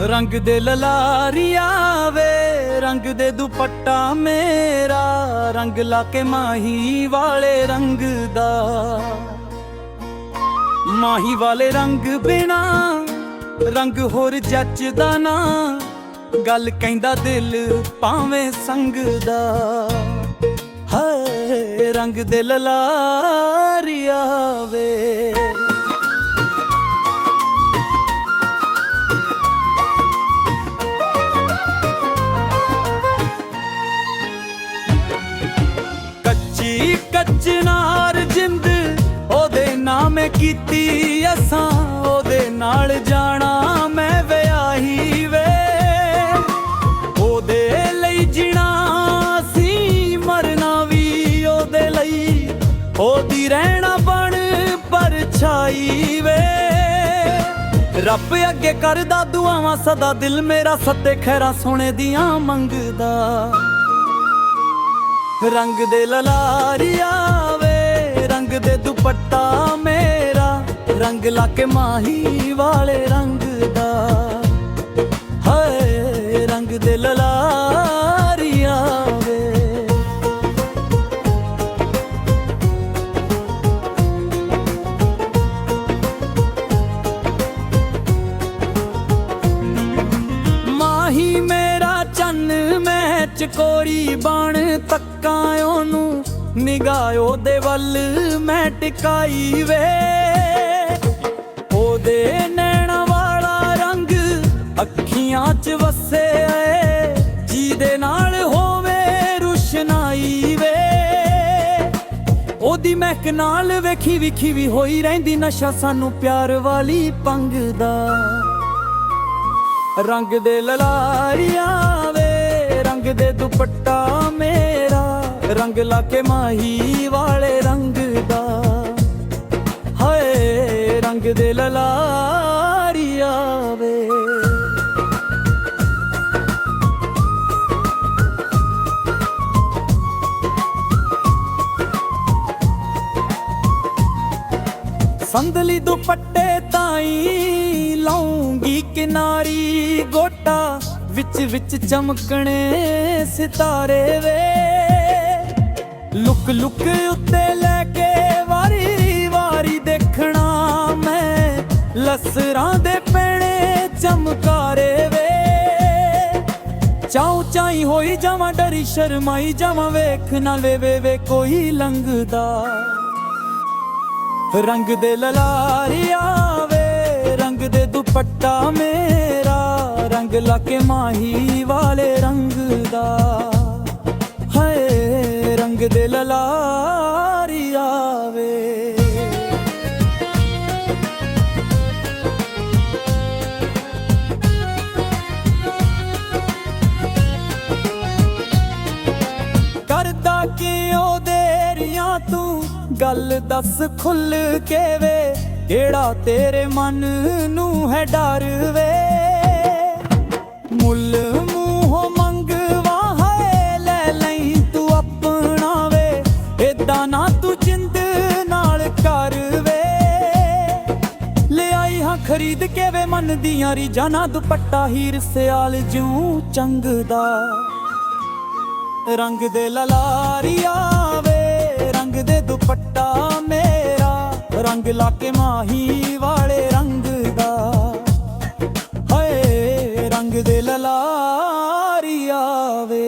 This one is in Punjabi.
ਰੰਗ ਦੇ ਲਲਾਰੀਆ ਵੇ ਰੰਗ ਦੇ ਦੁਪੱਟਾ ਮੇਰਾ, ਰੰਗ ਲਾ ਕੇ ਮਾਹੀ ਵਾਲੇ ਰੰਗ ਦਾ। ਮਾਹੀ ਵਾਲੇ ਰੰਗ ਬਿਨਾ ਰੰਗ ਹੋਰ ਜੱਚਦਾ ਨਾ, ਗੱਲ ਕਹਿੰਦਾ ਦਿਲ ਭਾਵੇਂ ਸੰਗ ਦਾ ਹਾਏ, ਰੰਗ ਦੇ ਲਲਾਰੀਆ ਵੇ ਕੱਚਨਾਰ ਜਿੰਦ, ਉਹਦੇ ਨਾਮੇ ਕੀਤੀ ਅਸਾਂ, ਉਹਦੇ ਨਾਲ ਜਾਣਾ ਮੈਂ ਵਿਆਹੀ ਵੇ। ਉਹਦੇ ਲਈ ਜਿਣਾ ਸੀ ਮਰਨਾ ਵੀ ਉਹਦੇ ਲਈ, ਉਹਦੀ ਰਹਿਣਾ ਬਣ ਪਰਛਾਈ ਵੇ। ਰੱਬ ਅੱਗੇ ਕਰਦਾ ਦੁਆਵਾਂ, ਸਦਾ ਦਿਲ ਮੇਰਾ ਸੱਤੇ ਖੈਰਾ ਸੋਨੇ ਦੀਆਂ ਮੰਗਦਾ। ਰੰਗ ਦੇ ਲਲਾਰੀਆ ਰੰਗ ਦੇ ਦੁਪੱਟਾ ਮੇਰਾ, ਰੰਗ ਲਾ ਕੇ ਮਾਹੀ ਵਾਲੇ ਰੰਗ ਦਾ। ਹਾਏ, ਰੰਗ ਦੇ ਲਲਾਰੀਆ ਵੇ। ਮਾਹੀ ਮੇਰਾ ਚੰਨ ਮੈਂ ਚਕੋਰੀ ਬਣ ਤੱਕਾਂ ਉਹਨੂੰ ਨਿਗਾਹ ਉਹਦੇ ਵੱਲ ਮੈਂ ਟਿਕਾਈ ਵੇ। ਉਹਦੇ ਨੈਣਾ ਵਾਲਾ ਰੰਗ ਅੱਖੀਆਂ 'ਚ ਵਸੇ ਏ ਜਿਹਦੇ ਨਾਲ ਹੋਵੇ ਰੁਸ਼ਨਾਈ ਵੇ। ਉਹਦੀ ਮਹਿਕ ਨਾਲ ਵੇਖੀ ਵਿਖੀ ਵੀ ਹੋਈ ਰਹਿੰਦੀ ਨਸ਼ਾ ਸਾਨੂੰ ਪਿਆਰ ਵਾਲੀ ਪੰਗ ਦਾ। ਰੰਗ ਦੇ ਲਲਾਰੀਆਂ ਵੇ, ਰੰਗ ਦੇ ਦੁਪੱਟਾ ਮੇ ਰੰਗ ਲਾ ਕੇ ਮਾਹੀ ਵਾਲੇ ਰੰਗ ਦਾ। ਹਾਏ, ਰੰਗ ਦੇ ਲਲਾਰੀਆ ਵੇ ਸੰਦਲੀ ਦੁਪੱਟੇ ਤਾਈ ਲਾਉਂਗੀ ਕਿਨਾਰੀ ਗੋਟਾ ਵਿੱਚ ਵਿੱਚ ਚਮਕਣੇ ਸਿਤਾਰੇ ਵੇ। ਲੁਕ ਲੁਕ ਉੱਤੇ ਲੈ ਕੇ ਵਾਰੀ ਵਾਰੀ ਦੇਖਣਾ ਮੈਂ। ਲਸਰਾਂ ਦੇ ਪੈਣੇ ਚਮਕਾਰੇ ਵੇ। ਚਾਉ ਚਾਈ ਹੋਈ ਜਾਵਾਂ, ਡਰੀ ਸ਼ਰਮਾਈ ਜਾਵਾਂ, ਵੇਖ ਨਾ ਵੇ ਵੇ ਕੋਈ ਲੰਘਦਾ। ਰੰਗ ਦੇ ਲਲਾਰੀਆ ਵੇ ਰੰਗ ਦੇ ਦੁਪੱਟਾ ਮੇਰਾ। ਰੰਗ ਲਾ ਕੇ ਮਾਹੀ ਹਾਏ ਰੰਗ ਦੇ ਕਰਦਾ ਕਿਉਂ ਦੇਰੀਆਂ ਤੂੰ? ਗੱਲ ਦੱਸ ਖੁੱਲ ਕੇ ਵੇ। ਕਿਹੜਾ ਤੇਰੇ ਮਨ ਨੂੰ ਹੈ ਡਰ ਵੇ? ਖੇਡਾਂ ਨਾ ਤੂੰ ਜਿੰਦ ਨਾਲ ਕਰ ਵੇ। ਲਿਆਈ ਹਾਂ ਖਰੀਦ ਕੇ ਵੇ ਮਨ ਦੀਆਂ ਰੀਜਾਨਾ ਦੁਪੱਟਾ ਹੀਰ ਸਿਆਲ ਜੂ ਚੰਗ ਦਾ ਰੰਗ ਦੇ ਲਲਾਰੀਆ ਵੇ, ਰੰਗ ਦੇ ਦੁਪੱਟਾ ਮੇਰਾ। ਰੰਗ ਲਾ ਕੇ ਮਾਹੀ ਵਾਲੇ ਰੰਗ ਦਾ। ਹਏ, ਰੰਗ ਦੇ ਲਲਾਰੀਆ ਵੇ।